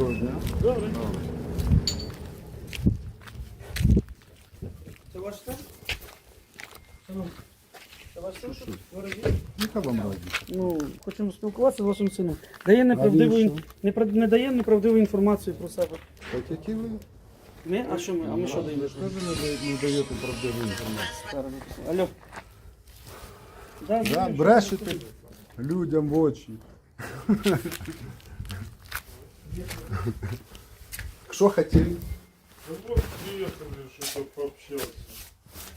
Доброго дня. Добре. Це ваш син? Це ваш син? Ворожій? Яка вам радість? Ну, хочемо спілкуватися з вашим сином. Дає неправдиву, ін- не, дає неправдиву інформацію про себе. Так які ви? Ми? А що ми? А ми що даємо? Ви ж теж не даєте- не даєте правдиву інформацію. Зараз. Алло. Да, Да, брешете людям в очі. Що хотіли? Ну вот приехали, что-то пообщаться.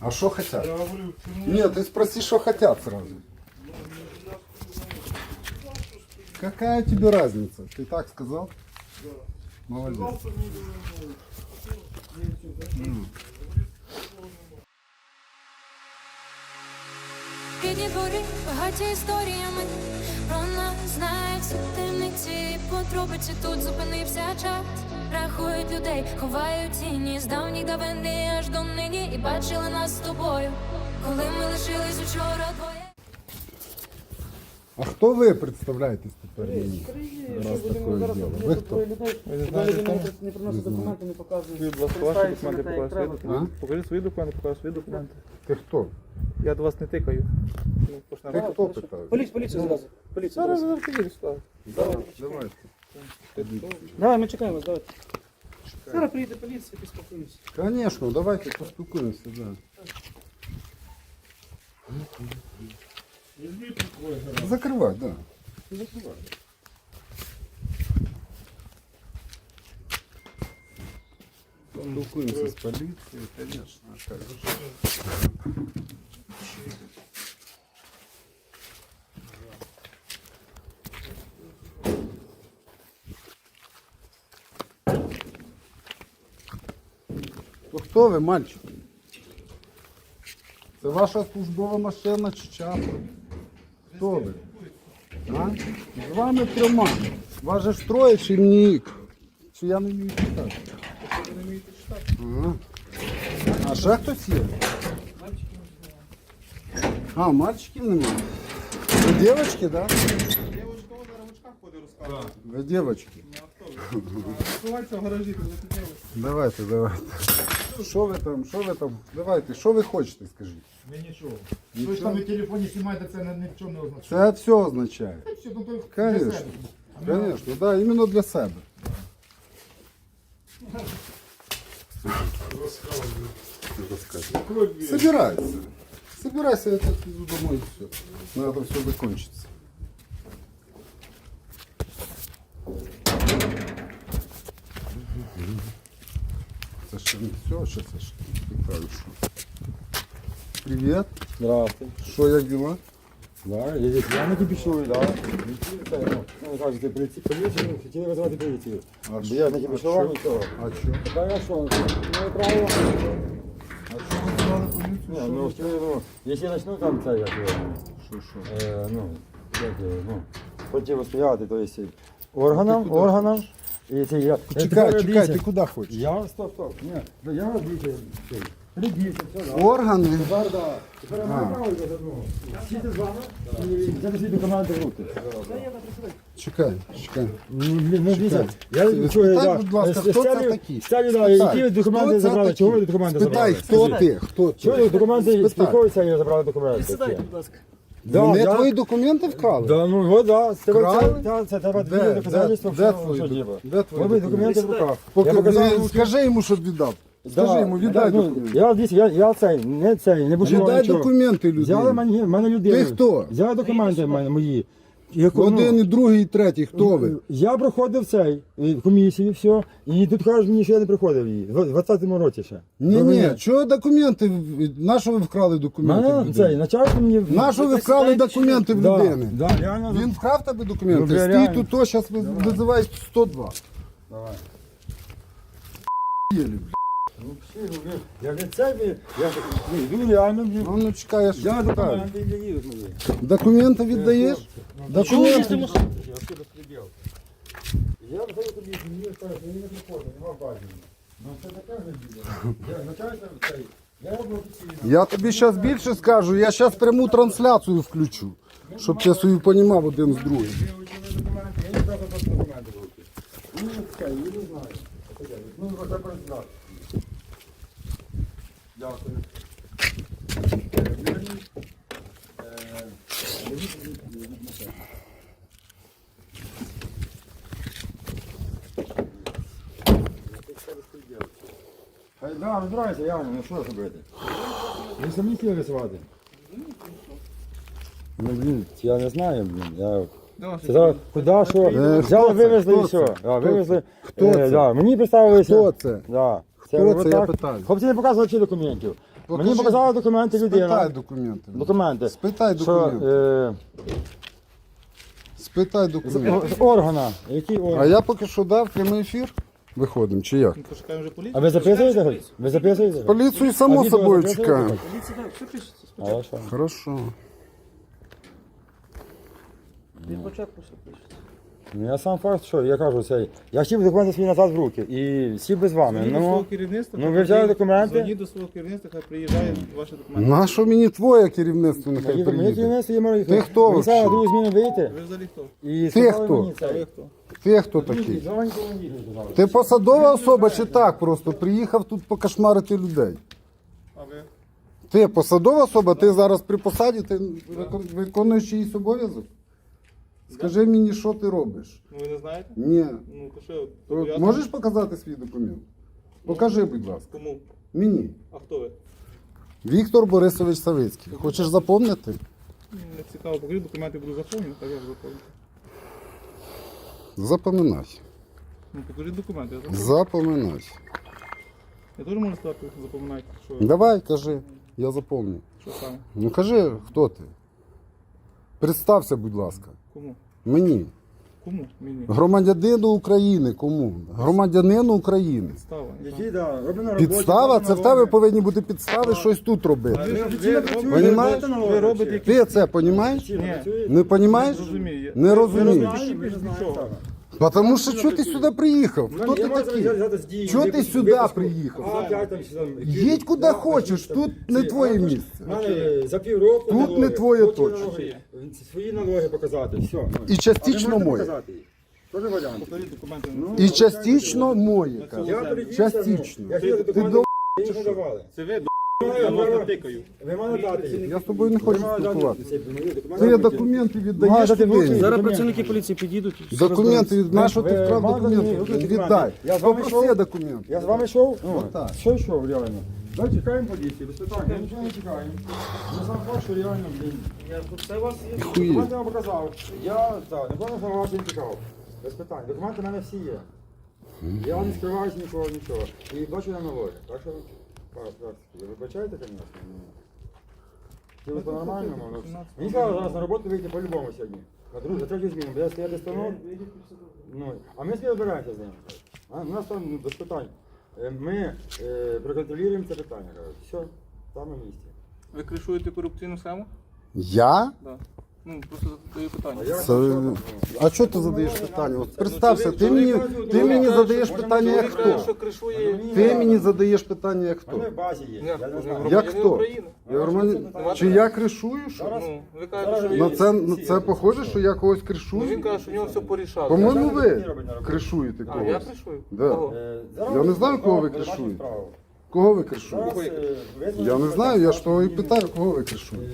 А що хотят? Я говорю, ты мне Нет, ты спроси, что хотят сразу. Какая тебе разница? Ты так сказал? Молодец. сказал фамилию мою. Рідні двори багаті історіями про нас знають всі Темниці. Потробиці тут зупинився час. Рахують людей, ховають тіні з давніх давини аж до нині. І бачили нас з тобою, коли ми лишились учора двоє. А хто ви представляєтесь тепер мені? Раз такое діло. Ви хто? людина не приносить документи, не показує. Будь ласка, ваші документи, покажіть свої документи. Покажіть свої документи, покажіть свої документи. Ти хто? Я до вас не тикаю. Ну, почнемо. Ти хто питає? Поліція, поліція зразу. Поліція. Зараз зараз підійду сюди. Давай, давайте. Давай, ми чекаємо вас, давайте. Зараз приїде поліція, поспілкуємося. Конечно, давайте поспілкуємося, да. Возьми прикрой, гараж. Закривай, да. Закривай. Спілкуємося з поліцією, конечно. хто ви, мальчик? Це ваша службова машина чи чапа? Хто ви? А? З вами трьома. Вас же ж троє чи мені? Чи я не вмію читати? Ага. А ще хтось є? А, мальчиків немає. Ви дівчатки, так? Да? Ви дівчатки. Ховайте в гаражі, ти запитали. Давайте, давайте. Що ви там, що ви там? Давайте, що ви хочете, скажіть? Ми нічого. Ви ж там на телефоні знімаєте, це ні в чому не означає. Це все означає. Все, ну, то для Конечно. себе. Конечно, да, іменно для себе. Закрой дверь. Собирайся. Собирайся, я сейчас иду домой и все. На этом все закончится. Это все, сейчас я питаю. Привет. Здравствуй. Що, як дела? Да, я, я на тебе да. Ну, ну, кажете, поліці- поліцію, хотіли визвати поліцію. А Бо я на тебе пішов, і все. А що? Та я що, ну, право. А сказали? Ні, ну, хотіли, ну, якщо я почну там це, як, його, Що, що? е, ну, як, його, ну, противостояти, то есть, органам, органам, і це я... я Чекай, тепер чекай, дивіться, ти куди хочеш? Я, стоп, стоп, ні, ну, я, дивіться, цей, придівся, все, да. Органи? Тепер, да. Тепер я маю право його ну, сіти з вами і взяти в руки. Чекай, чекай. Ну, блін, ну дивіться, я Спитай, да. будь ласка, С- хто це стелю- такі? Стелю, да, Спитай, які ви хто документи це забрали? такі? Чого ви документи Спитай, забрали? хто ти? Хто Чого ти? ви документи Спитай. спілкуються і забрали документи? Сідайте, будь ласка. Да, Вони я- твої документи вкрали? Да, ну вот, да, це, Вкрали? це, це, треба Де? дві доказательства, Де- що, де твої що діба. де твої документи? в руках. Поки я показав руки. скажи йому, щоб віддав. Скажи Да, йому, віддай да, ну, документи. Я, дивіться, я, я цей, не цей, не буду Віддай нічого. документи Взяли людині. мені, мене людину. Ти хто? Взяли документи мене мої. Яку, ну, Один, і другий, і третій. Хто ви? Я проходив цей е, комісію, все, і тут кажуть мені, що я не проходив її. В 20-му році ще. Ні, ні, мене- чого документи? На що ви вкрали документи? в Мене людини? цей начальник мені. На що ви вкрали документи в Да, людини? Да, реально. Він вкрав тебе документи? Ну, Стій реально. тут, то, зараз визивай 102. Давай. Ну, всі, ну, Я не це, я ж ну, реально, блін. Ну, ну чекай, я ж Я документи і їдуть мої. Документи віддаєш? Документи. Я все безпреділ. Я виходжу тобі, мені кажуть, мені не приходить, нема бажання. Ну це таке не діло. Я начальник цей, я роблю офіційно. Я тобі зараз більше скажу, я зараз пряму трансляцію включу, щоб ти собі понімав один з другим. Ви учили документи, я не брав просто документи в руки. таке, я не знаю. Ну, це працювати. Дякую. Е, Вірні, е, візьміть, візьміть, візьміть на себе. Хай, да, розбирайся, Яна, ну що робити? Ви самі хотіли рисувати? Ну, блін, я не знаю, блін, я... Сказав, куди, що, Е, взяли, вивезли і все. Да, вивезли. Хто Е? Да, мені представилися. Хто це? Да. Хто це, я питаю? Хлопці не показували чи документів. Покажи. Мені показали документи людина. Спитай документи. Документи. Спитай Що, документи. е, Спитай документи. з органа. Які А я поки що дав прямий ефір. Виходимо, чи як? Ну, пошукаємо вже поліцію. А ви записуєте? Ви записуєте? Поліцію А само відео собою записуєте? чекаємо. Поліція, так, все пишеться. А? Хорошо. Від початку все пишеться. Ну я сам факт, що я кажу, цей. Я хотів документи свої назад в руки і сів без вами. Дзвоніть до свого Ну, керівництва. ну, хай ви взяли приїде- документи? Дзвоніть до свого керівництва, хай приїжджає ваші документи. На що мені твоє керівництво нехай мені мені приїде? керівництво є моє. Ти хто Мені вообще? другу зміну вийти. Ви взагалі хто? І Ти сказали хто? мені це. Ви хто? Ти хто такий? Сказали. Ти посадова особа чи так просто приїхав тут покошмарити людей? А ви? Ти посадова особа, ти зараз при посаді, ти виконуєш чиїсь обов'язок? Скажи мені, що ти робиш? Ну ви не знаєте? Ні. Ну то що, То зобов'язаний? Можеш показати свій документ? Покажи, будь ласка. Кому? Мені. А хто ви? Віктор Борисович Савицький. Хочеш запомнити? Мені Не цікаво, покажіть документи буду заповнювати, так як заповню. Запоминай. Ну покажіть документи, я заповню. Запоминай. Я теж можу стати запоминати, що, Давай, кажи, я запомню. що саме. Ну кажи, хто ти? Представся, будь ласка. Кому? Мені. Кому? Мені. Громадянину України. Кому? Громадянину України. Підстава. Які, да, роби на роботі, Підстава, це на в тебе повинні бути підстави щось тут робити. Ви, ви, офіційно ви, працюєте, Понімаєш? ви, ви робите якісь... Ти це Ні. Не розумієш? розумію. Не розумієш. Знаєш, ми не знаємо нічого. цього. Тому що чого ти сюди приїхав? Ну, Хто ти такий? Чого ти сюди приїхав? А, п'ять там, чи там, Їдь куди хочеш, тут не твоє місце. мене За півроку Тут налоги. не твоє Хочу точно. налоги, Свої налоги показати, все. ну. І частично моє. показати варіант. Ну, І частично моє. Я передівся, Частично. ну, Я хотів Ти документи, до- ви не давали. Це ви, Я вас не тикаю. Ви мали дати. Я з тобою не хочу спілкуватися. ці мої документи. Ти віддаєш. Зараз працівники поліції підійдуть. Документи від нашого ти вкрав документи. Віддай. Я з вами йшов. документи. Я з вами йшов? Ну, Що йшов, реально? Давай чекаємо поліції, без питань. Я нічого не чекаю. Я сам факт, що реально, блін. Я тут це у вас є. Документи я вам показав. Я, так, не певно, що вас не чекав. Без питань. Документи в мене всі є. Я не скриваюсь нічого, нічого. І бачу на налоги. Так що. Ви вибачаєте, звісно? Це по-нормальному. ну. Мені сказали зараз на роботу вийти по-любому сьогодні. Другу, за третю зміну. Буде стояти станок. Ну, а ми собі розбираємося з ним. А, у нас там ну, без питань. Е, Ми е, проконтролюємо це питання. Все, там на місці. Ви кришуєте корупційну схему? Я? Да. Ну, просто задаю питання. А Це... що ну? А що ти задаєш питання? От представся, ти мені, ти мені задаєш питання як хто? що кришує... Ти мені задаєш питання як хто? в базі є. Як, Я не ви знаю. громадянин хто? України. Я громадянин- Чи я кришую? Що? Ну, ви кажете, що На це, на це похоже, що я когось Ну, він кришую? каже, що в нього все порішало. По-моєму, ви на кришуєте А, я когось. кришую? Да. Кого? Е, зараз Я не знаю, кого ви кришуєте. справу. Кого ви кришуєте? Я не знаю, я ж того і питаю, кого ви кришуєте.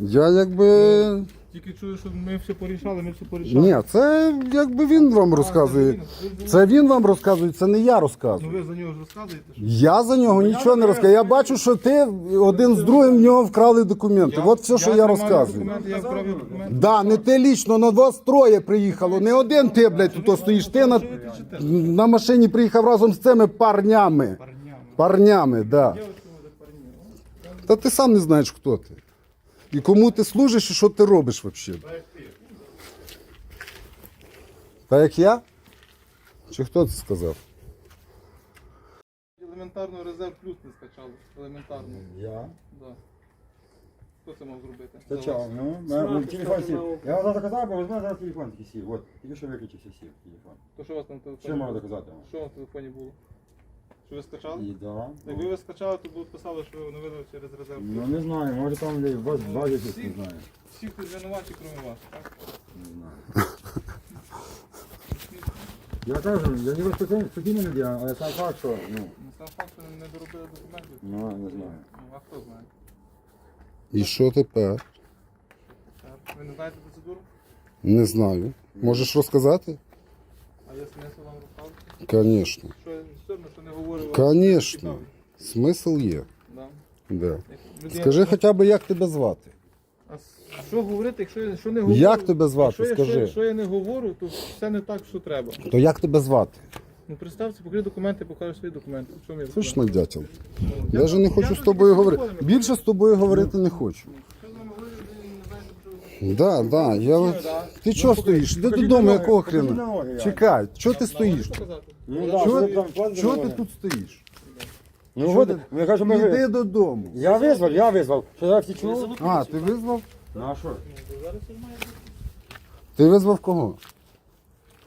Я якби. Тільки чую, що ми все порішали, ми все порішали. Ні, це якби він вам розказує. Це він вам розказує, це не я Ну розказую. ви за нього ж розказуєте, що... Я за нього нічого не розказую. Я бачу, що ти один з другим в нього вкрали документи. От все, що я тримаю розказую. документи, Я вправі документи. Да, не ти лічно, на вас троє приїхало. Не один ти, блядь, тут стоїш. Ти на, на машині приїхав разом з цими парнями. Парнями. Да. Та ти сам не знаєш, хто ти. І кому ти служиш і що ти робиш взагалі. Та як я? Чи хто це сказав? Елементарно резерв плюс не скачали. Елементарно. Я? Да. Хто це мав зробити? Вас. Ну, мене телефон сів. Я вам зараз казав, бо ви знаєте, зараз телефон такий сів. От, тільки що виключився сів телефон. То що у вас там в телефоні? Що можу доказати вам? Що у вас в телефоні було? Що ви скачали? І да. Якби ви скачали, то б писали, що ви оновили через резерв. Ну не знаю, може там де вас базі щось не знаю. Всі тут винуваті, крім вас, так? Не знаю. Я кажу, я не розпитаю, спокійно не діяв, але сам факт, що, ну, Ну, Сам факт, що не доробили документів. ну, не знаю. Ну, а хто знає? І що тепер? Так. Ви не знаєте процедуру? Не знаю. Можеш розказати? А є смисл вам розказувати? Звісно. Що я все що не говорю. Конечно. Смисл є. Да. Да. Людина- Скажи хоча б, як тебе звати? А що говорити, якщо я що не говорю? Як тебе звати? Якщо я, Скажи. Що, якщо я не говорю, то все не так, що треба. То як тебе звати? Ну представся, покажи документи, покажи свої документи. Що мені Точно дятел. Я Я же не хочу з тобою говорити. Більше з тобою говорити не хочу. Що Да, да. Я... Ти чого стоїш? Іди додому, якого хрена? Чекай, чого ти стоїш? показати? Ну, Чого, ти тут стоїш? Ну, Чого от, ти- я кажу, ми Іди додому. Я визвав, я визвав. Що я всі чув? А, ти визвав? Ну, а що? Ну, це. Ти визвав кого?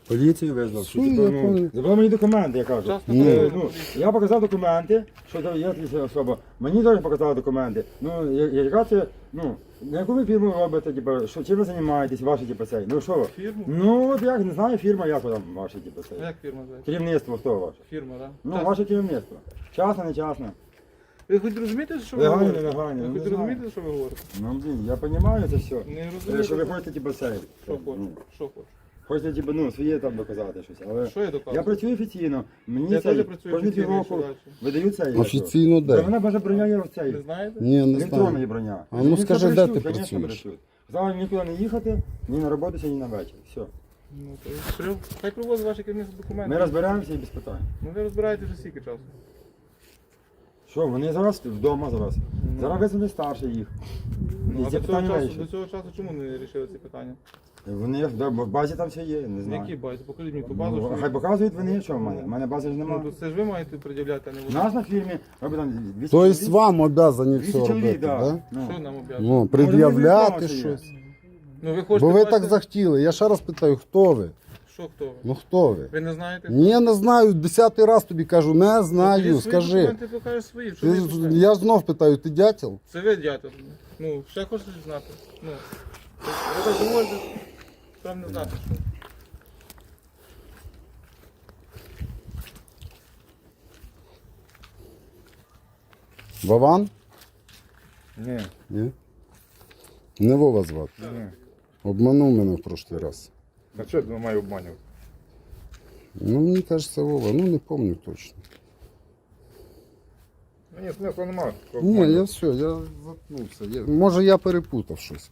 Поліцію визвав. Що я понял. Забрав мені документи, я кажу. Ну. Е, ну, я показав документи, що то є особа. Мені теж показали документи. Ну, я- яка це, ну, на яку ви фірму робите, типу, що, чим ви займаєтесь, ваші, типу, цей? Ну, що ви? Фірму? Ну, от як, не знаю, фірма, як ви там, ваші, типу, цей? Як фірма називається? Керівництво, хто ваше? Фірма, так? Ну, ваше керівництво. Часно, не частне. Ви хоч розумієте, що ви Легально, говорите? нелегально, Ви ну, хоч знаю. розумієте, що ви говорите? Ну, блін, я розумію це все. Не Е, розумієте, Що ви хочете, типу, цей? що хочу? Ну, Що хочу? Хочете, типу, ну, своє там доказати щось. Але Що я доказую? я працюю офіційно. Мені Я це теж працюю кожні офіційно, півроку що далі? видають цей. Офіційно Де? де? Вона баже броня є в цей. Не знаєте? Ні, не Електронна знаю. броня. А ну скажи, де ти звісно, працюєш? брешуть. Сказали нікуди не їхати, ні на роботу, ні на вечір. Все. Ну, то що? Хай привозить ваші керівництво документи. Ми розбираємося і без питань. Ну ви розбираєте вже скільки часу. Що, вони зараз вдома зараз. Зараз визвали старше їх. Ну, І а до цього, питання часу, до цього часу чому не вирішили ці питання? Вони в в базі там все є, не В знаю. якій базі? Покажіть мені ту базу. Ну, що хай ви- показують вони, що в мене. В мене бази ж Ну, немає. то це ж ви маєте пред'являти, а не У вони. нас на фірмі робить там 200 Тобто чоловік. вам обязані 200 все чоловік, робити, да. да? Ну. Що нам об'язують? Ну, пред'являти Може, щось. Ну ви хочете Бо ви бачити- так захотіли. Я ще раз питаю, хто ви? Що хто ви? Ну хто ви? Ви не знаєте? Ні, не знаю, десятий раз тобі кажу, не Тоді знаю, свої скажи. документи покажеш свої. Що Ти, ви ж- я знов питаю, ти дятел? Це ви дятел. Ну, ще хочете знати? Ну, ви так говорите, не знати, що. Вован? Ні, Ні? Не Вова звати. ні. Обманув мене в прошлий раз. А що я маю обманювати? Ну, мені кажеться, Вова, ну не пам'ятаю точно. Ні, смисла немає. Ні, я все, я заткнувся. Я, може я перепутав щось.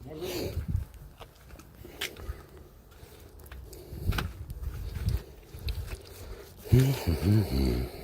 嗯哼嗯哼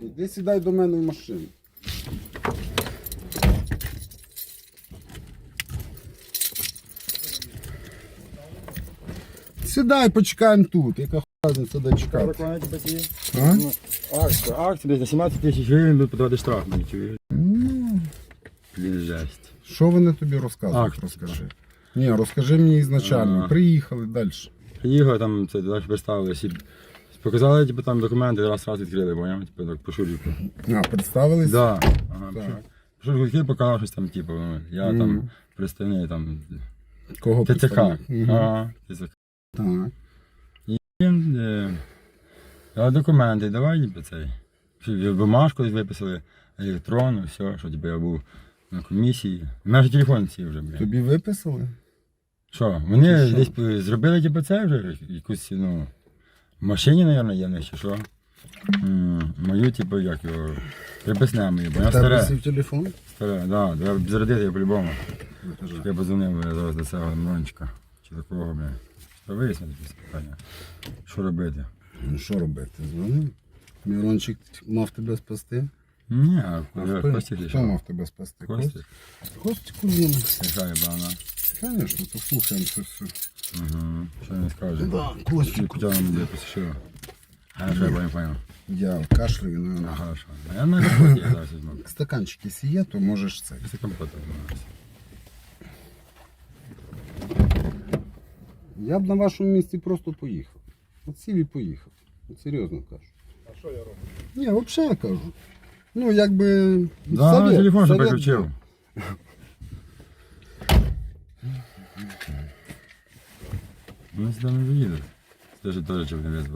Іди сідай до мене в машину. Сідай, почекаємо тут. Яка разниця де чекати? А? Ну, Акція, акція десь на 17 тисяч гривень буде подавати штраф мені, чуєш? Блін, жесть. Що вони тобі розказують? Акт. Розкажи. Ні, розкажи мені ізначально. А. Приїхали далі. Приїхав там, це далі представилися. Показали, типу, там документи, раз раз відкрили, поняв? Типу, так, по шуріку. А, представились? Да. Ага, Так. Пішов відкрив, показав щось там, типу, ну, я там представник там Кого ТЦК. представник? Мгм. Ага, ТЦК. Так. Він, е, а документи, давай, типу, цей. Бумажку виписали, електронну, все, що типу, я був на комісії. У мене ж телефон ці вже, блядь. Тобі виписали? Що, вони що? десь зробили типу це вже якусь, ну, в машині, мабуть, є них чи що. М, Мою, типу, як його, приписне моє, бо вона Тебе старе. телефон? Старе, да, треба зарядити його по-любому. Я позвонив бля, зараз до цього Мирончика. Чи такого, бля. Треба вияснити якісь питання. Що робити? Ну що робити? Дзвони. Мірончик мав тебе спасти? Ні, а хто, Костік мав тебе спасти? Костік? Костик він. Рішає, певно. Звісно, послухаємо це все. Угу. Що він скаже? Да, Чи Костик. куди нам буде посушило? А що я не понял. Я кашлюю, ну, А, хорошо. А я на роботі я зараз візьму. стаканчики сіє, то можеш це. Після компота займаюся. Я б на вашому місці просто поїхав. От сів і поїхав. От серйозно кажу. А що я роблю? Ні, взагалі я кажу. Ну, якби. Да, совет, телефон же совет приключив. Ну, сюди не заїдуть. Скажи теж, щоб не весь